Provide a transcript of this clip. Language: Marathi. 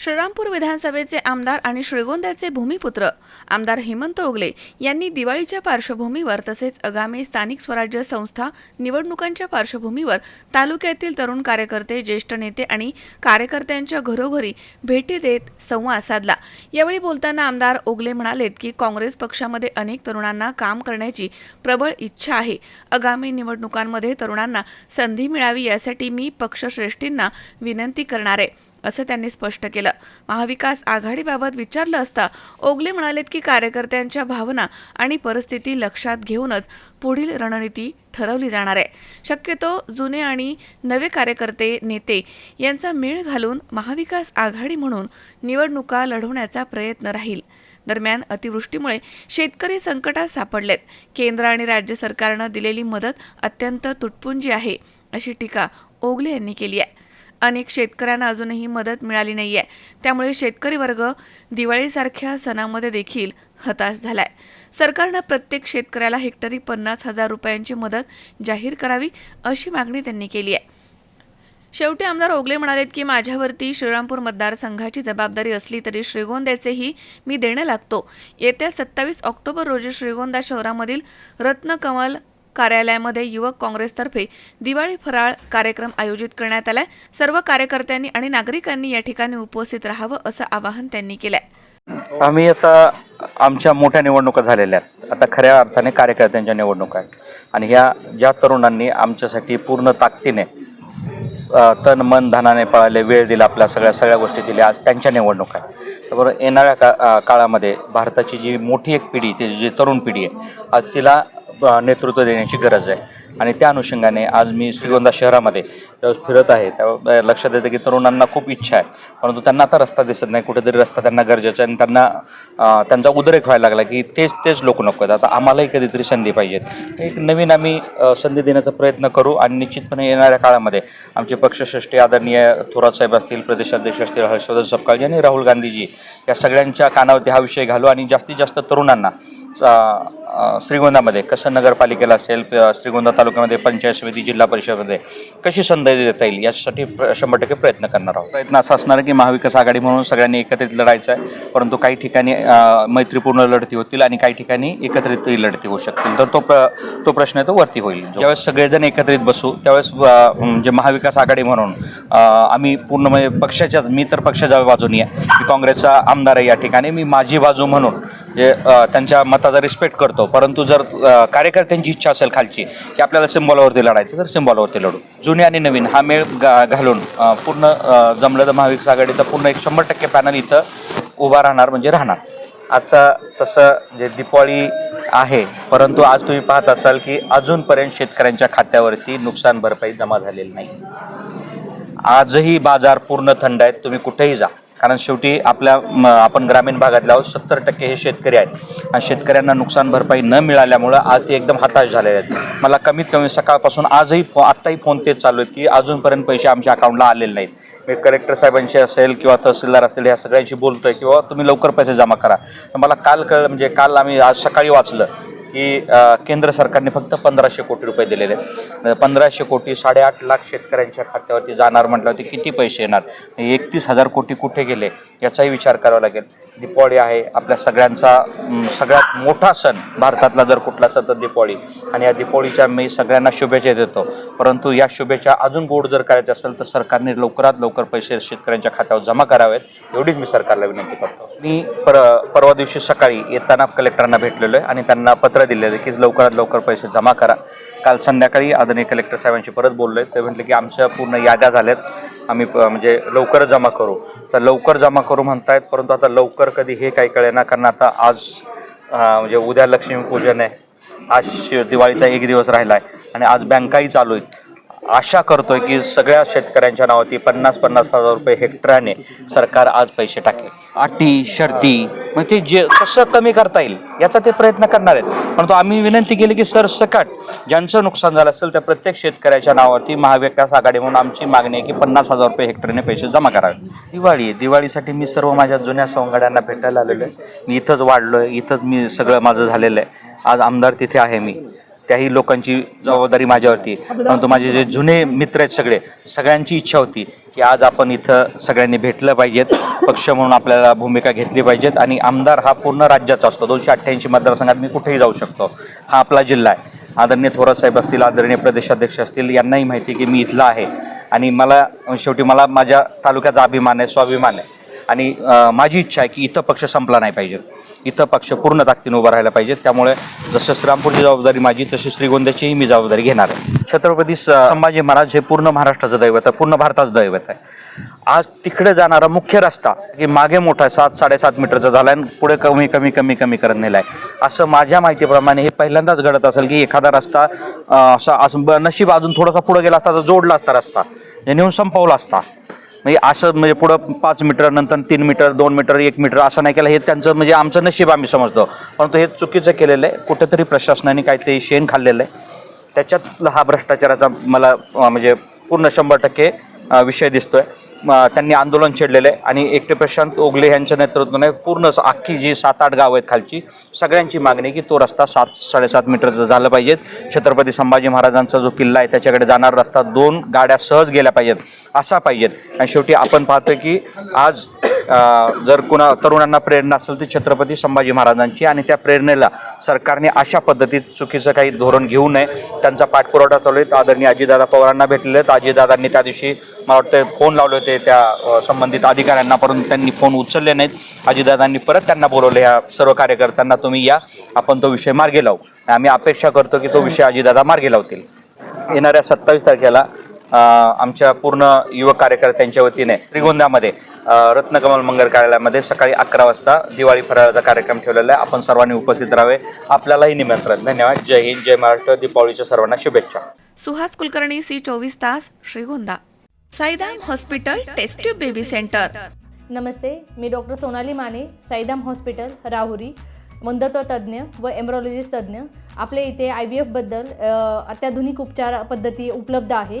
श्रीरामपूर विधानसभेचे आमदार आणि श्रीगोंद्याचे भूमिपुत्र आमदार हेमंत ओगले यांनी दिवाळीच्या पार्श्वभूमीवर तसेच आगामी स्थानिक स्वराज्य संस्था निवडणुकांच्या पार्श्वभूमीवर तालुक्यातील तरुण कार्यकर्ते ज्येष्ठ नेते आणि कार्यकर्त्यांच्या घरोघरी भेटी देत संवाद साधला. यावेळी बोलताना आमदार ओगले म्हणालेत की काँग्रेस पक्षामध्ये अनेक तरुणांना काम करण्याची प्रबळ इच्छा आहे. आगामी निवडणुकांमध्ये तरुणांना संधी मिळावी यासाठी मी पक्षश्रेष्ठींना विनंती करणार आहे. असं त्यांनी स्पष्ट केलं. महाविकास आघाडीबाबत विचारलं असता ओगले म्हणालेत की कार्यकर्त्यांच्या भावना आणि परिस्थिती लक्षात घेऊनच पुढील रणनीती ठरवली जाणार आहे. शक्यतो जुने आणि नवे कार्यकर्ते नेते यांचा मेळ घालून महाविकास आघाडी म्हणून निवडणुका लढवण्याचा प्रयत्न राहील. दरम्यान अतिवृष्टीमुळे शेतकरी संकटात सापडलेत. केंद्र आणि राज्य सरकारनं दिलेली मदत अत्यंत तुटपुंजी आहे अशी टीका ओगले यांनी केली आहे. अनेक शेतकऱ्यांना अजूनही मदत मिळाली नाही आहे त्यामुळे शेतकरी वर्ग दिवाळीसारख्या सणामध्ये देखील हताश झालाय. सरकारनं प्रत्येक शेतकऱ्याला हेक्टरी पन्नास हजार रुपयांची मदत जाहीर करावी अशी मागणी त्यांनी केली आहे. शेवटी आमदार ओगले म्हणालेत की माझ्यावरती श्रीरामपूर मतदारसंघाची जबाबदारी असली तरी श्रीगोंद्याचेही मी देणं लागतो. येत्या सत्तावीस ऑक्टोबर रोजी श्रीगोंदा शहरामधील रत्नकमल कार्यालयामध्ये युवक काँग्रेसतर्फे दिवाळी फराळ कार्यक्रम आयोजित करण्यात आलाय. सर्व कार्यकर्त्यांनी आणि नागरिकांनी या ठिकाणी उपस्थित राहावं असं आवाहन त्यांनी केलंय. आम्ही आता आमच्या मोठ्या निवडणुका झालेल्या आहेत. आता खऱ्या अर्थाने कार्यकर्त्यांच्या निवडणुका आहेत. आणि ह्या ज्या तरुणांनी आमच्यासाठी पूर्ण ताकदीने तन मन धनाने पळाले वेळ दिला आपल्या सगळ्या सगळ्या गोष्टी दिल्या आज त्यांच्या निवडणुका आहेत. त्याबरोबर येणाऱ्या का काळामध्ये भारताची जी मोठी एक पिढी ती जी तरुण पिढी आहे आज तिला नेतृत्व देण्याची गरज आहे. आणि त्या अनुषंगाने आज मी श्रीगोंदा शहरामध्ये ज्यावेळेस फिरत आहे त्या लक्षात येतं की तरुणांना खूप इच्छा आहे. परंतु त्यांना आता रस्ता दिसत नाही कुठेतरी रस्ता त्यांना गरजेचा आहे आणि त्यांना त्यांचा उद्रेक व्हायला लागला की तेच तेच लोक नको आहेत. आता आम्हालाही कधीतरी संधी पाहिजेत. एक नवीन आम्ही संधी देण्याचा प्रयत्न करू आणि निश्चितपणे येणाऱ्या काळामध्ये आमचे पक्षश्रेष्ठी आदरणीय थोरात साहेब असतील प्रदेशाध्यक्ष असतील हर्षवर्धन सपकाळजी आणि राहुल गांधीजी या सगळ्यांच्या कानावरती हा विषय घालू आणि जास्तीत जास्त तरुणांना श्रीगोंदामध्ये कसं नगरपालिकेला असेल श्रीगोंदा तालुक्यामध्ये पंचायत समिती जिल्हा परिषदेमध्ये कशी संधी देता येईल? यासाठी प्र- शंभर टक्के प्रयत्न करणार आहोत. प्रयत्न असा असणार आहे की महाविकास आघाडी म्हणून सगळ्यांनी एकत्रित लढायचं आहे. परंतु काही ठिकाणी मैत्रीपूर्ण लढती होतील आणि काही ठिकाणी एकत्रितही लढती होऊ शकतील. तर तो प्र तो प्रश्न आहे तो वरती होईल. ज्यावेळेस सगळेजण एकत्रित बसू त्यावेळेस म्हणजे महाविकास आघाडी म्हणून आम्ही पूर्ण म्हणजे पक्षाच्याच मी तर पक्षाच्या बाजूनी आहे. मी काँग्रेसचा आमदार आहे या ठिकाणी. मी माझी बाजू म्हणून जे त्यांच्या मताचा रिस्पेक्ट करतो परंतु जर कार्यकर्त्यांची इच्छा असेल खालची की आपल्याला सिम्बॉलवरती लढायचं तर सिम्बॉलवरती लढू. जुने आणि नवीन हा मेळ गा घालून पूर्ण जमलं तर महाविकास आघाडीचा पूर्ण एक शंभर टक्के पॅनल इथं उभा राहणार म्हणजे राहणार. आजचा तसं म्हणजे जे दिपाळी आहे परंतु आज तुम्ही पाहत असाल की अजूनपर्यंत शेतकऱ्यांच्या खात्यावरती नुकसान भरपाई जमा झालेली नाही. आजही बाजार पूर्ण थंड आहेत तुम्ही कुठेही जा. कारण शेवटी आपल्या म, आपण ग्रामीण भागातले आहोत सत्तर टक्के हे शेतकरी आहेत. आणि शेतकऱ्यांना नुकसान भरपाई न मिळाल्यामुळं आज ते एकदम हताश झालेले आहेत. मला कमीत कमी सकाळपासून आजही फो आत्ताही फोन तेच चालू आहेत की अजूनपर्यंत पैसे आमच्या अकाउंटला आलेले नाहीत. मी कलेक्टर साहेबांशी असेल किंवा तहसीलदार असतील ह्या सगळ्यांशी बोलतोय किंवा तुम्ही लवकर पैसे जमा करा. तर मला काल कळ म्हणजे काल आम्ही आज सकाळी वाचलं की केंद्र सरकारने फक्त पंधराशे कोटी रुपये दिलेले आहेत. म्हणजे पंधराशे कोटी साडेआठ लाख शेतकऱ्यांच्या खात्यावरती जाणार म्हटल्यावरती किती पैसे येणार? म्हणजे एकतीस हजार कोटी कुठे गेले? याचाही विचार करावा लागेल. दिपावळी आहे आपल्या सगळ्यांचा सगळ्यात मोठा सण भारतातला जर कुठला असेल तर दिपावळी आणि या दिपावळीच्या मी सगळ्यांना शुभेच्छा देतो. परंतु या शुभेच्छा अजून गोड जर करायच्या असेल तर सरकारने लवकरात लवकर पैसे शेतकऱ्यांच्या खात्यावर जमा करावेत एवढीच मी सरकारला विनंती करतो. मी पर परवा दिवशी सकाळी येताना कलेक्टरांना भेटलेलो आहे आणि त्यांना पत्र दिलेलं आहे की लवकरात लवकर पैसे जमा करा. काल संध्याकाळी आदरणीय कलेक्टर साहेबांशी परत बोललो आहे ते म्हटले की आमच्या पूर्ण याद्या झाल्यात. आम्ही प- म्हणजे लवकरच जमा करू. तर लवकर जमा करू म्हणतायत परंतु आता लवकर कधी हे काही कळेना कारण आता आज म्हणजे उद्या लक्ष्मीपूजन आहे. आज दिवाळीचा एक दिवस राहिला आहे आणि आज बँकाही चालू आहेत. आशा करतोय की सगळ्या शेतकऱ्यांच्या नावाती पन्नास पन्नास हजार रुपये हेक्टराने सरकार आज पैसे टाकेल. अटी शर्ती मग ते जे कसं कमी करता येईल याचा ते प्रयत्न करणार आहेत. परंतु आम्ही विनंती केली की सरसकट ज्यांचं नुकसान झालं असेल त्या प्रत्येक शेतकऱ्याच्या नावावरती महाविकास आघाडी म्हणून आमची मागणी आहे की पन्नास हजार रुपये हेक्टरने पैसे जमा करावे. दिवाळी आहे. दिवाळीसाठी मी सर्व माझ्या जुन्या सवंगड्यांना भेटायला आलेलो आहे. मी इथंच वाढलो आहे इथंच मी सगळं माझं झालेलं आहे. आज आमदार तिथे आहे मी. त्याही लोकांची जबाबदारी माझ्यावरती परंतु माझे जे जुने मित्र आहेत सगळे सगळ्यांची इच्छा होती की आज आपण इथं सगळ्यांनी भेटलं पाहिजेत पक्ष म्हणून आपल्याला भूमिका घेतली पाहिजेत आणि आमदार हा पूर्ण राज्याचा असतो. दोनशे अठ्ठ्याऐंशी मतदारसंघात मी कुठेही जाऊ शकतो. हा आपला जिल्हा आहे. आदरणीय थोरात साहेब असतील आदरणीय प्रदेशाध्यक्ष असतील यांनाही माहिती आहे की मी इथला आहे. आणि मला शेवटी मला माझ्या तालुक्याचा अभिमान आहे स्वाभिमान आहे. आणि माझी इच्छा आहे की इथं पक्ष संपला नाही पाहिजे. इथं पक्ष पूर्ण ताकदीनं उभा राहायला पाहिजे. त्यामुळे जसं श्रीरामपूरची जबाबदारी माझी तशी श्रीगोंद्याचीही मी जबाबदारी घेणार आहे. छत्रपती स- संभाजी महाराज हे पूर्ण महाराष्ट्राचं दैवत आहे पूर्ण भारताचं दैवत आहे. आज तिकडे जाणारा मुख्य रस्ता की मागे मोठा आहे सात साडेसात मीटरचा झाला आणि पुढे कमी कमी कमी कमी करत नेला आहे. असं माझ्या माहितीप्रमाणे हे पहिल्यांदाच घडत असेल की एखादा रस्ता असा असं ब- नशीब अजून थोडासा पुढे गेला असता तर जोडला असता रस्ता हे नेऊन संपवला असता. म्हणजे असं म्हणजे पुढं पाच मीटर नंतर तीन मीटर दोन मीटर एक मीटर असं नाही केलं. हे त्यांचं म्हणजे आमचं नशीब आम्ही समजतो. परंतु हे चुकीचं केलेलं आहे. कुठेतरी प्रशासनाने काहीतरी शेण खाल्लेलं आहे. त्याच्यातला हा भ्रष्टाचाराचा मला म्हणजे पूर्ण शंभर टक्के विषय दिसतोय. आहे त्यांनी आंदोलन छेडलेलं आहे. आणि एकटे प्रशांत ओगले यांच्या नेतृत्वाने पूर्ण अख्खी जी सात आठ गाव आहेत खालची सगळ्यांची मागणी की तो रस्ता सात साडेसात मीटरचा झाला पाहिजेत. छत्रपती संभाजी महाराजांचा जो किल्ला आहे त्याच्याकडे जाणारा रस्ता दोन गाड्या सहज गेल्या पाहिजेत असा पाहिजेत. आणि शेवटी आपण पाहतोय की आज जर कुणा तरुणांना प्रेरणा असेल ती छत्रपती संभाजी महाराजांची आणि त्या प्रेरणेला सरकारने अशा पद्धतीत चुकीचं काही धोरण घेऊ नये. त्यांचा पाठपुरवठा चालू आहे. आदरणीय अजितदादा पवारांना भेटलेले आहेत. अजितदादांनी त्या दिवशी मला वाटतं फोन लावले होते त्या संबंधित अधिकाऱ्यांना. परंतु त्यांनी फोन उचलले नाहीत. अजितदादांनी परत त्यांना बोलवले. ह्या सर्व कार्यकर्त्यांना तुम्ही या. आपण तो विषय मार्गी लावू. आम्ही अपेक्षा करतो की तो विषय अजितदादा मार्गी लावतील. येणाऱ्या सत्तावीस तारखेला आमच्या पूर्ण युवक कार्यकर्त्यांच्या वतीने श्रीगोंद्यामध्ये अ, रत्नकमल मंगल कार्यालयामध्ये सकाळी अकरा वाजता दिवाळी फराळाचा कार्यक्रम ठेवलेला आहे. आपण सर्वांनी उपस्थित राहावे. आपल्यालाही निमंत्रण. धन्यवाद. जय हिंद जय महाराष्ट्र. दीपावलीच्या सर्वांना शुभेच्छा. सुहास कुलकर्णी सी चोवीस तास Shrigonda. Saidam hospital test tube baby centre. नमस्ते मी डॉक्टर सोनाली माने साईदाम हॉस्पिटल राहुरी मंदत्व तज्ज्ञ व एम्ब्रॉलॉजिस्ट तज्ज्ञ. आपल्या इथे आय व्ही एफबद्दल अत्याधुनिक उपचार पद्धती उपलब्ध आहे.